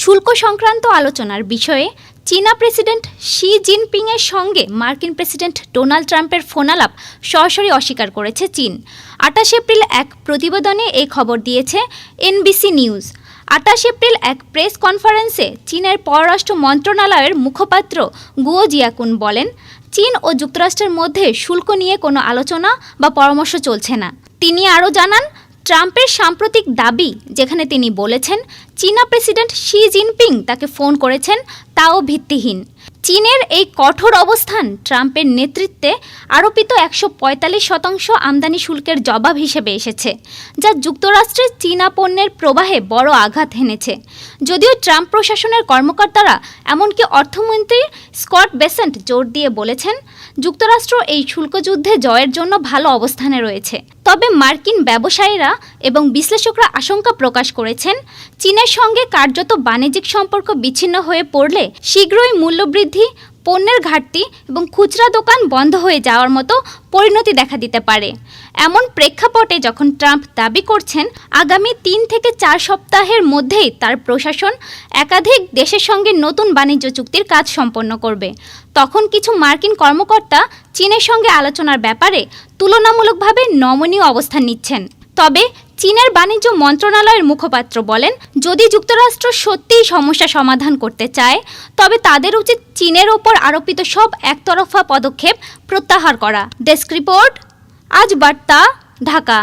শুল্ক সংক্রান্ত আলোচনার বিষয়ে চীনা প্রেসিডেন্ট শি জিনপিংয়ের সঙ্গে মার্কিন প্রেসিডেন্ট ডোনাল্ড ট্রাম্পের ফোনালাপ সরাসরি অস্বীকার করেছে চীন। আটাশ এপ্রিল এক প্রতিবেদনে এই খবর দিয়েছে এনবিসি নিউজ। আটাশ এপ্রিল এক প্রেস কনফারেন্সে চীনের পররাষ্ট্র মন্ত্রণালয়ের মুখপাত্র গুয়ো জিয়াকুন বলেন, চীন ও যুক্তরাষ্ট্রের মধ্যে শুল্ক নিয়ে কোনো আলোচনা বা পরামর্শ চলছে না। তিনি আরও জানান ট্রাম্পের সাম্প্রতিক দাবি যেখানে তিনি বলেছেন, চীনা প্রেসিডেন্ট শি জিনপিং তাকে ফোন করেছেন, তাও ভিত্তিহীন। চীনের এই কঠোর অবস্থান ট্রাম্পের নেতৃত্বে আরোপিত একশো পঁয়তাল্লিশ শতাংশ আমদানি শুল্কের জবাব হিসেবে এসেছে, যা যুক্তরাষ্ট্রের চীনা পণ্যের প্রবাহে বড় আঘাত হেনেছে। যদিও ট্রাম্প প্রশাসনের কর্মকর্তারা এমনকি অর্থমন্ত্রী স্কট বেসেন্ট জোর দিয়ে বলেছেন, যুক্তরাষ্ট্র এই শুল্ক যুদ্ধে জয়ের জন্য ভালো অবস্থানে রয়েছে। তবে মার্কিন ব্যবসায়ীরা এবং বিশ্লেষকরা আশঙ্কা প্রকাশ করেছেন, চীনের সঙ্গে কার্যত বাণিজ্যিক সম্পর্ক বিচ্ছিন্ন হয়ে পড়লে শীঘ্রই মূল্যবৃদ্ধি পণ্যের ঘাটতি এবং খুচরা দোকান বন্ধ হয়ে যাওয়ার মতো পরিণতি দেখা দিতে পারে। এমন প্রেক্ষাপটে যখন ট্রাম্প দাবি করছেন, আগামী তিন থেকে চার সপ্তাহের মধ্যেই তার প্রশাসন একাধিক দেশের সঙ্গে নতুন বাণিজ্য চুক্তির কাজ সম্পন্ন করবে। তখন কিছু মার্কিন কর্মকর্তা চীনের সঙ্গে আলোচনার ব্যাপারে তুলনামূলকভাবে নমনীয় অবস্থান নিচ্ছেন। তবে চীনের বাণিজ্য মন্ত্রণালয়ের মুখপাত্র বলেন, যদি যুক্তরাষ্ট্র সত্যিই সমস্যা সমাধান করতে চায়, তবে তাদের উচিত চীনের ওপর আরোপিত সব একতরফা পদক্ষেপ প্রত্যাহার করা। ডেস্ক রিপোর্ট, আজ বার্তা, ঢাকা।